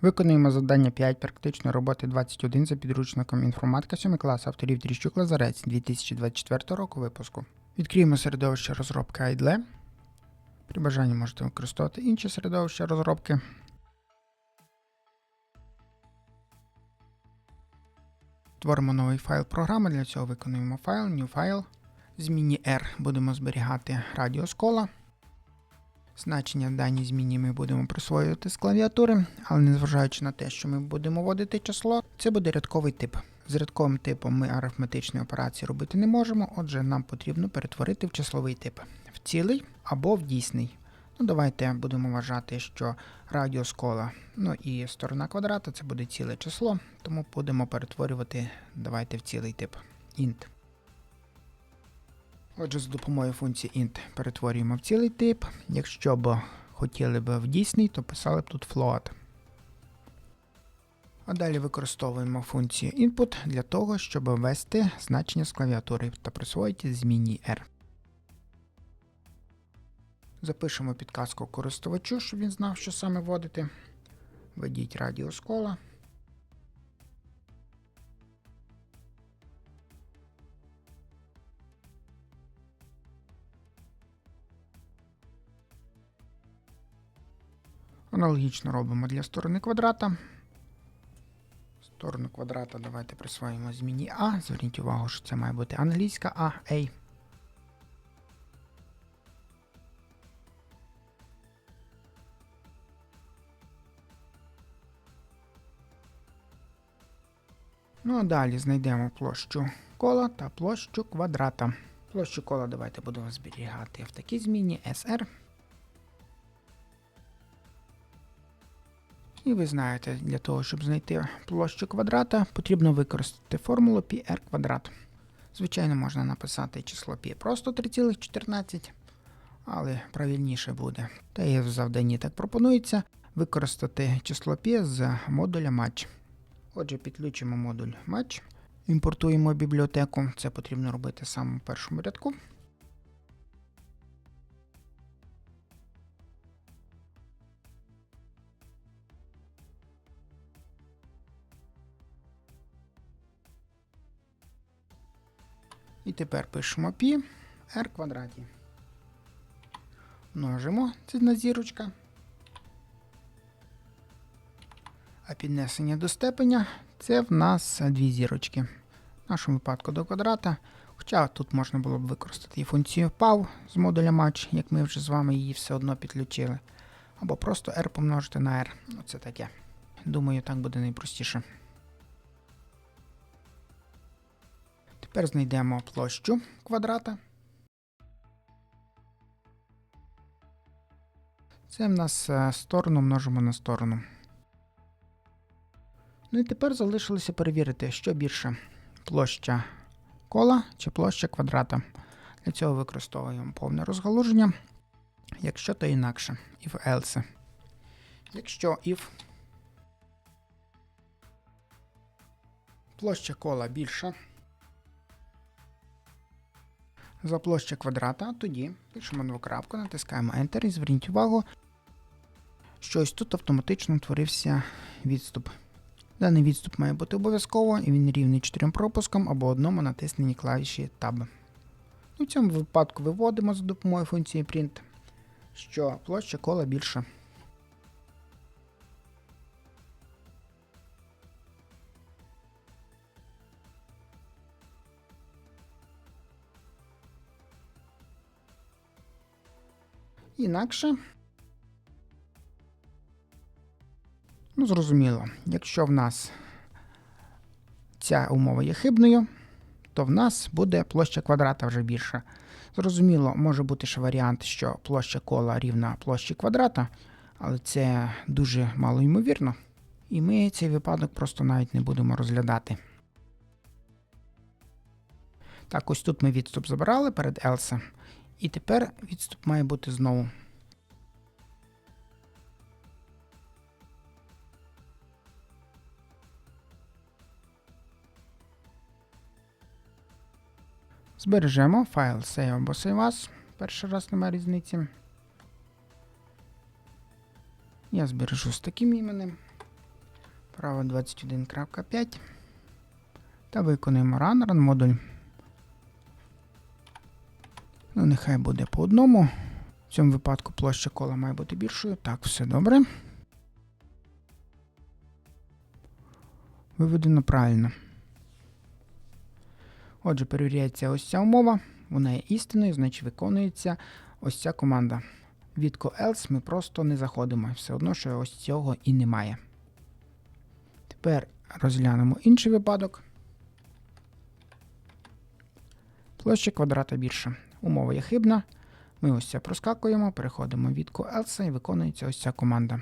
Виконуємо завдання 5 практичної роботи 21 за підручником інформатика 7 клас авторів Тріщук Лазарець 2024 року випуску. Відкриємо середовище розробки IDLE. При бажанні можете використовувати інші середовища розробки. Творимо новий файл програми. Для цього виконуємо файл, new file. Зміні R будемо зберігати радіус кола. Значення в даній зміні ми будемо присвоювати з клавіатури, але незважаючи на те, що ми будемо вводити число, це буде рядковий тип. З рядковим типом ми арифметичні операції робити не можемо, отже, нам потрібно перетворити в числовий тип в цілий або в дійсний. Ну, давайте будемо вважати, що радіус кола, ну і сторона квадрата це буде ціле число, тому будемо перетворювати давайте в цілий тип int. Отже, за допомогою функції int перетворюємо в цілий тип. Якщо б хотіли б в дійсний, то писали б тут float. А далі використовуємо функцію input для того, щоб ввести значення з клавіатури та присвоїти змінній r. Запишемо підказку користувачу, щоб він знав, що саме вводити. Введіть радіус кола. Аналогічно робимо для сторони квадрата. Сторону квадрата давайте присвоїмо зміні А. Зверніть увагу, що це має бути англійська А, A. Ну а далі знайдемо площу кола та площу квадрата. Площу кола давайте будемо зберігати в такій зміні SR. І ви знаєте, для того, щоб знайти площу квадрата, потрібно використати формулу πr квадрат. Звичайно, можна написати число π просто 3,14, але правильніше буде. Та і в завданні так пропонується використати число π з модуля match. Отже, підключимо модуль match, імпортуємо бібліотеку. Це потрібно робити саме в першому рядку. І тепер пишемо π r квадраті. Множимо, це на зірочка. А піднесення до степеня це в нас дві зірочки. В нашому випадку до квадрата. Хоча тут можна було б використати і функцію PAV з модуля match, як ми вже з вами її все одно підключили. Або просто r помножити на r. Ну, це таке. Думаю, так буде найпростіше. Тепер знайдемо площу квадрата. Це в нас е, сторону множимо на сторону. Ну і тепер залишилося перевірити, що більше площа кола чи площа квадрата. Для цього використовуємо повне розгалуження. Якщо то інакше, if else. Якщо if площа кола більша за площа квадрата, тоді пишемо двокрапку, натискаємо Enter і зверніть увагу, що ось тут автоматично утворився відступ. Даний відступ має бути обов'язково і він рівний 4 пропускам або одному натисненні клавіші Tab. У цьому випадку виводимо за допомогою функції print, що площа кола більша. Інакше Ну, зрозуміло, якщо в нас ця умова є хибною, то в нас буде площа квадрата вже більша. Зрозуміло, може бути ще варіант, що площа кола рівна площі квадрата, але це дуже мало ймовірно. І ми цей випадок просто навіть не будемо розглядати. Так, ось тут ми відступ забирали перед else. І тепер відступ має бути знову. Збережемо файл save або save as. Перший раз немає різниці. Я збережу з таким іменем. Право 21.5. Та виконуємо run, run модуль. Нехай буде по одному. В цьому випадку площа кола має бути більшою. Так, все добре. Виведено правильно. Отже, перевіряється ось ця умова. Вона є істинною, значить виконується ось ця команда. Відко else ми просто не заходимо. Все одно, що ось цього і немає. Тепер розглянемо інший випадок. Площа квадрата більша. Умова є хибна. Ми ось це проскакуємо, переходимо від Елса і виконується ось ця команда.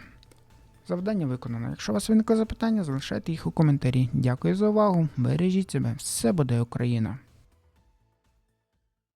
Завдання виконано. Якщо у вас виникли запитання, залишайте їх у коментарі. Дякую за увагу. Бережіть себе. Все буде Україна!